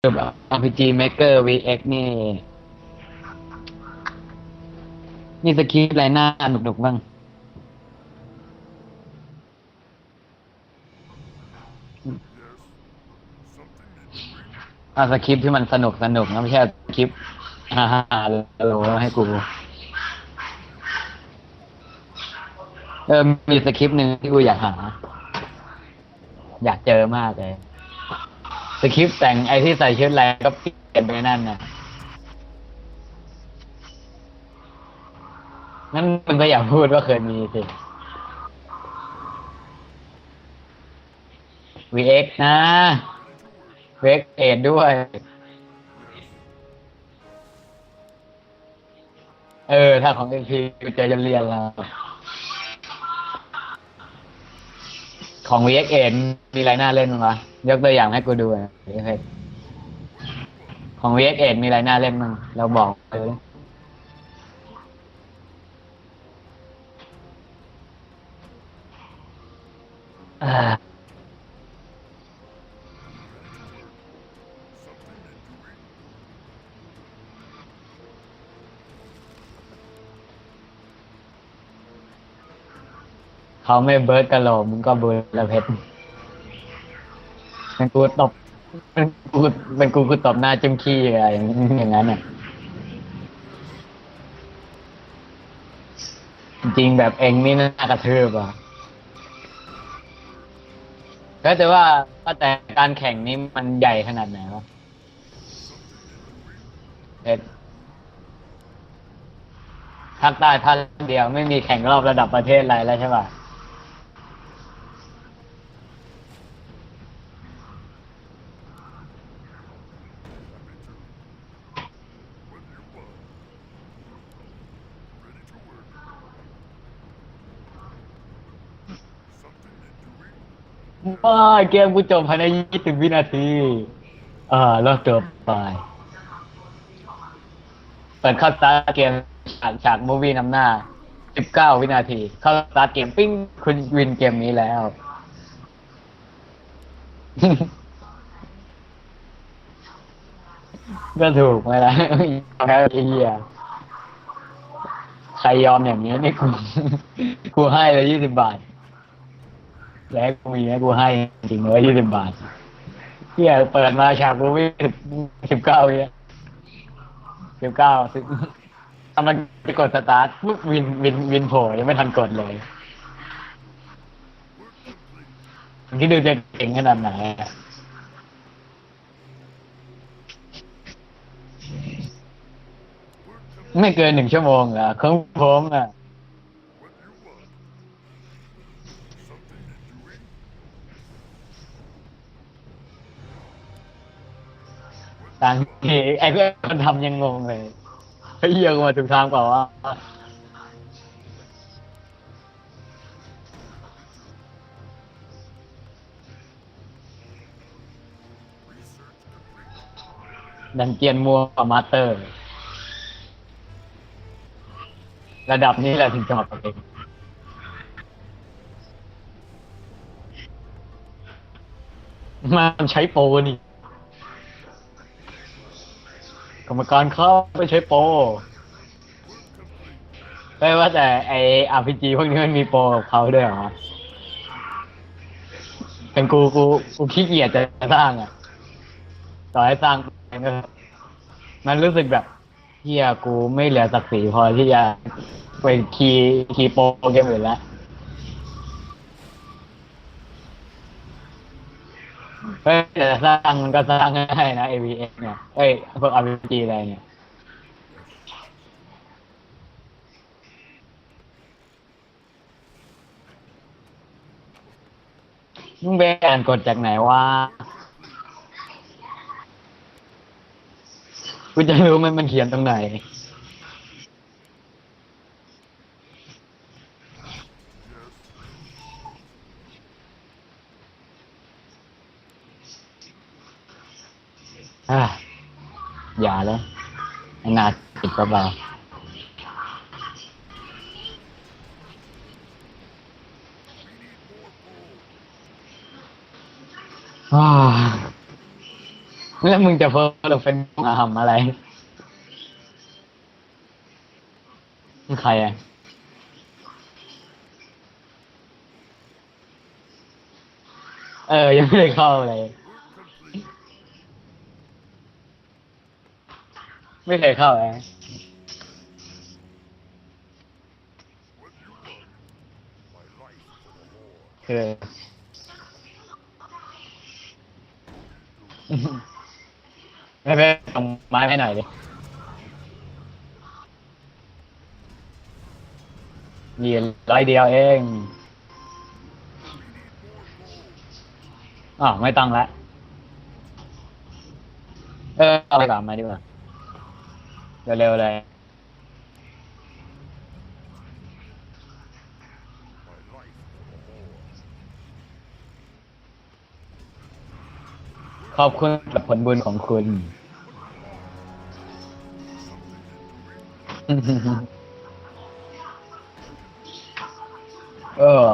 แบบ RPG Maker VX นี่ นี่สคริปต์อะไรหน้าหนุกๆบ้าง อาสคริปต์ที่มันสนุกสนุกนะไม่ใช่สคริปต์ฮ่าฮ่าโลให้กู เออมีสคริปต์หนึ่งที่กูอยากหา อยากเจอมากเลย สคริปต์แต่งไอที่ใส่เชุดอะไรก็เปลี่ยนไปนั่นนะงั้นมึงก็อยาพูดว่าเคยมีสิ VX นะ VX เอ็ดด้วย เออ ถ้าของ XP กูจอจะเรียนแล้ว ของ VX เอ็นมีอะไรน่าเล่นมั้งวะยกตัวอย่างให้กูดูหน่อยเฮ้ยของ VX เอ็นมีอะไรน่าเล่นมั้งเราบอกเลยอ่า เขาไม่เบิร์ดกะโหลกมึงก็เบิร์ดละเพชรเป็นกูตบเป็นกูเป็นกูกูตบหน้าจุ้มขี้อะไรอย่างนั้นอะจริงแบบเองนี่น่ากระทืบอะก็แต่ว่าก็แต่การแข่งนี้มันใหญ่ขนาดไหนวะเอ็ดภาคใต้ภาคเดียวไม่มีแข่งรอบระดับประเทศอะไรแล้วใช่ป่ะ ว้าเกมกูจบภายในยี่สิบวินาที อ่าแล้วจบไป เปิดเข้าสตาร์ทเกมฉากฉากมูวี่นำหน้าสิบเก้าวินาที เข้าสตาร์ทเกมปิ้งคุณวินเกมนี้แล้ว ก็ถูกไหมล่ะแพ้ไอ้เหี้ยใครยอมอย่างนี้นี่กูกูให้เลยยี่สิบบาท แล้วกูมีให้วกูให้จริงเลยยี่สิบบาทเฮียเปิดมาฉากกูวิ่สิบสิบเก้าเนี่ยสิบเก้าสิบกำลังจะกดสตาร์ทปุ๊บวินวินวินโผล่ยังไม่ทันกดเลยที่ดูจะเก่งขนาดไหนไม่เกินหนึ่งชั่วโมงเหรอของผมอะ ต่างทีไอ้เพื่อนคนทำยังงงเลยไอ้เหี้ยกูมาถูกทางเปล่าวะดันเจียนมัวมาสเตอร์ ระดับนี้แหละถึงจะมาเป็นเองมันใช้โปรนี่ กรรมการเข้าไม่ใช่โปรไม่ว่าแต่ไออาร์พีจีพวกนี้มันมีโปรกับเขาด้วยเหรอเป็นกูกูกูขี้เกียจจะสร้างอะ ต่อให้สร้างก็มันรู้สึกแบบเฮียกูไม่เหลือศักดิ์ศรีพอที่จะไปคีย์คีย์โปรเกมอื่นแล้ว เฮ้ยแต่สร้างมันก็สร้างง่ายนะ AVX เนี่ยเอ้ยพวก RPG อะไรเนี่ยมึงไปอ่านกฎจากไหนวะกูจะรู้มันมันเขียนตรงไหน อะอย่าเลยไอ้นาติดกระเบาอ่าแล้วมึงจะเพิ่มหรือเป็นอาหำอะไรมึงใครอะเออ ยังไม่ได้เข้าเลย ไม่เคยเข้าเลยคือไม่ไปส่งไม้ให้หน่อยดิยีร้อยเดียวเองอ๋อไม่ต้องละ เออเอาไปก่อนมาดีกว่า เร็วๆเลยขอบคุณกับผลบุญของคุณ เออ